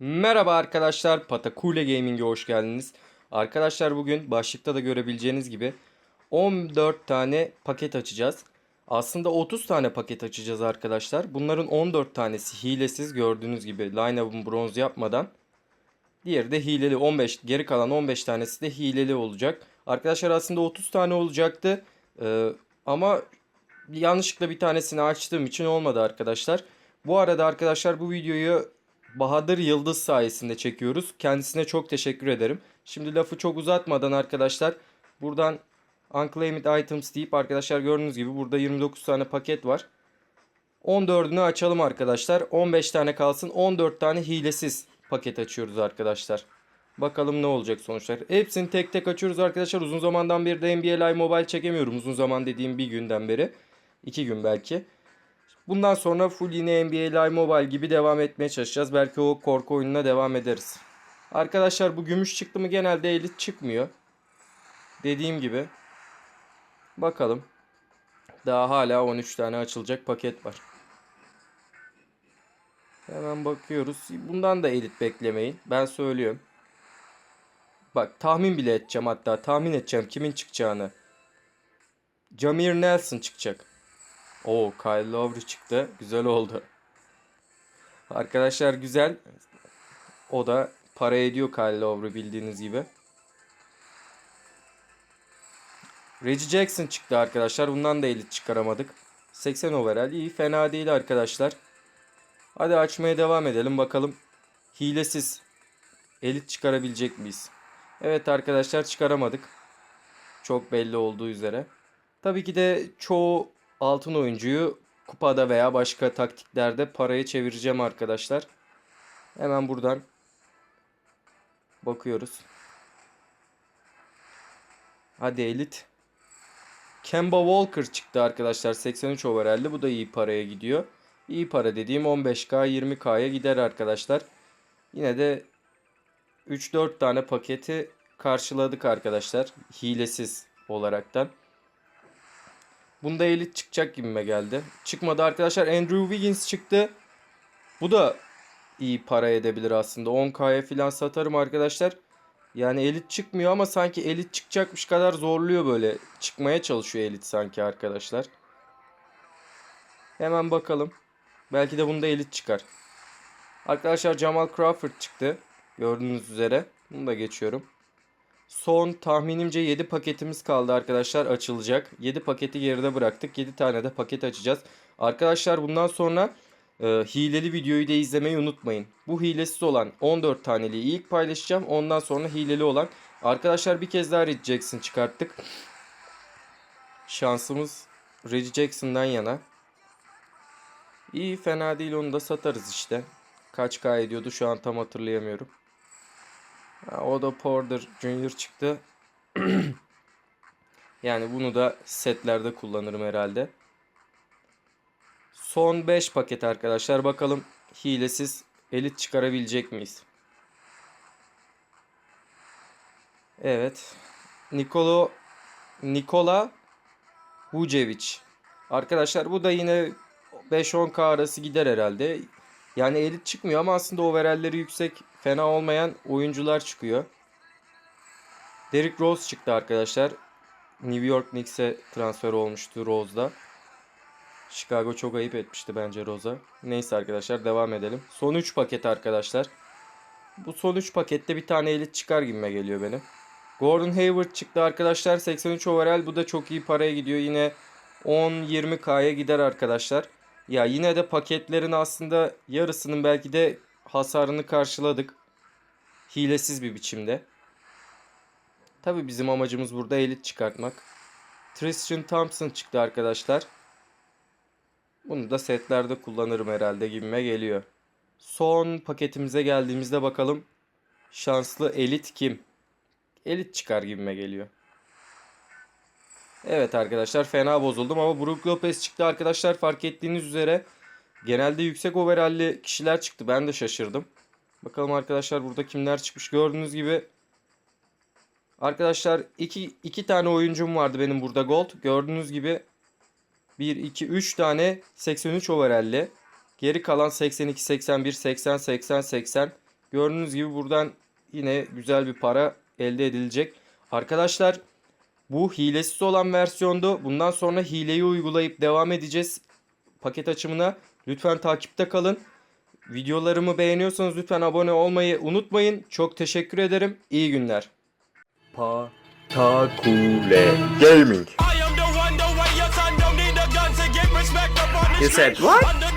Merhaba arkadaşlar, Patakule Gaming'e hoş geldiniz. Arkadaşlar bugün başlıkta da görebileceğiniz gibi 14 tane paket açacağız. Aslında 30 tane paket açacağız arkadaşlar. Bunların 14 tanesi hilesiz gördüğünüz gibi line-up'ın bronz yapmadan. Diğeri de hileli 15, geri kalan 15 tanesi de hileli olacak. Arkadaşlar aslında 30 tane olacaktı. Ee, ama yanlışlıkla bir tanesini açtığım için olmadı arkadaşlar. Bu arada arkadaşlar bu videoyu Bahadır Yıldız sayesinde çekiyoruz. Kendisine çok teşekkür ederim. Şimdi lafı çok uzatmadan arkadaşlar buradan Unclaimed Items deyip arkadaşlar gördüğünüz gibi burada 29 tane paket var. 14'ünü açalım arkadaşlar. 15 tane kalsın. 14 tane hilesiz paket açıyoruz arkadaşlar. Bakalım ne olacak sonuçlar. Hepsini tek tek açıyoruz arkadaşlar. Uzun zamandan beri de NBA Live Mobile çekemiyorum. Uzun zaman dediğim bir günden beri. 2 gün belki. Bundan sonra full yine NBA Live Mobile gibi devam etmeye çalışacağız. Belki o korku oyununa devam ederiz. Arkadaşlar bu gümüş çıktı mı genelde elit çıkmıyor. Dediğim gibi. Bakalım. Daha hala 13 tane açılacak paket var. Hemen bakıyoruz. Bundan da elit beklemeyin. Ben söylüyorum. Bak tahmin bile edeceğim hatta. Tahmin edeceğim kimin çıkacağını. Jamir Nelson çıkacak. Oo Kyle Lowry çıktı. Güzel oldu. Arkadaşlar güzel. O da para ediyor Kyle Lowry bildiğiniz gibi. Reggie Jackson çıktı arkadaşlar. Bundan da elit çıkaramadık. 80 overall iyi. Fena değil arkadaşlar. Hadi açmaya devam edelim. Bakalım hilesiz elit çıkarabilecek miyiz? Evet arkadaşlar çıkaramadık. Çok belli olduğu üzere. Tabii ki de çoğu altın oyuncuyu kupada veya başka taktiklerde paraya çevireceğim arkadaşlar. Hemen buradan bakıyoruz. Hadi elit. Kemba Walker çıktı arkadaşlar 83 overall'de. Bu da iyi paraya gidiyor. İyi para dediğim 15k 20k'ya gider arkadaşlar. Yine de 3-4 tane paketi karşıladık arkadaşlar. Hilesiz olaraktan. Bunda elit çıkacak gibime geldi. Çıkmadı arkadaşlar. Andrew Wiggins çıktı. Bu da iyi para edebilir aslında. 10k'ya falan satarım arkadaşlar. Yani elit çıkmıyor ama sanki elit çıkacakmış kadar zorluyor böyle. Çıkmaya çalışıyor elit sanki arkadaşlar. Hemen bakalım. Belki de bunda elit çıkar. Arkadaşlar Jamal Crawford çıktı. Gördüğünüz üzere. Bunu da geçiyorum. Son tahminimce 7 paketimiz kaldı arkadaşlar açılacak. 7 paketi geride bıraktık. 7 tane de paket açacağız. Arkadaşlar bundan sonra e, hileli videoyu da izlemeyi unutmayın. Bu hilesiz olan 14 taneliği ilk paylaşacağım. Ondan sonra hileli olan. Arkadaşlar bir kez daha Reggie Jackson çıkarttık. Şansımız Reggie Jackson'dan yana. İyi fena değil onu da satarız işte. Kaç K ediyordu şu an tam hatırlayamıyorum. O da Porter Junior çıktı. yani bunu da setlerde kullanırım herhalde. Son 5 paket arkadaşlar. Bakalım hilesiz elit çıkarabilecek miyiz? Evet. Nikolo Nikola Vucevic. Arkadaşlar bu da yine 5-10k arası gider herhalde. Yani elit çıkmıyor ama aslında overall'leri yüksek fena olmayan oyuncular çıkıyor. Derrick Rose çıktı arkadaşlar. New York Knicks'e transfer olmuştu Rose'da. Chicago çok ayıp etmişti bence Rose'a. Neyse arkadaşlar devam edelim. Son 3 paket arkadaşlar. Bu son 3 pakette bir tane elit çıkar gibime geliyor benim. Gordon Hayward çıktı arkadaşlar. 83 overall. Bu da çok iyi paraya gidiyor. Yine 10-20k'ya gider arkadaşlar. Ya yine de paketlerin aslında yarısının belki de hasarını karşıladık. Hilesiz bir biçimde. Tabi bizim amacımız burada elit çıkartmak. Tristan Thompson çıktı arkadaşlar. Bunu da setlerde kullanırım herhalde gibime geliyor. Son paketimize geldiğimizde bakalım. Şanslı elit kim? Elit çıkar gibime geliyor. Evet arkadaşlar fena bozuldum ama Brook Lopez çıktı arkadaşlar fark ettiğiniz üzere. Genelde yüksek overall'li kişiler çıktı ben de şaşırdım. Bakalım arkadaşlar burada kimler çıkmış gördüğünüz gibi. Arkadaşlar iki, iki tane oyuncum vardı benim burada gold. Gördüğünüz gibi 1, 2, 3 tane 83 overall'li. Geri kalan 82, 81, 80, 80, 80. Gördüğünüz gibi buradan yine güzel bir para elde edilecek. Arkadaşlar bu hilesiz olan versiyondu. Bundan sonra hileyi uygulayıp devam edeceğiz paket açımına. Lütfen takipte kalın. Videolarımı beğeniyorsanız lütfen abone olmayı unutmayın. Çok teşekkür ederim. İyi günler. Patakule Gaming. You said what?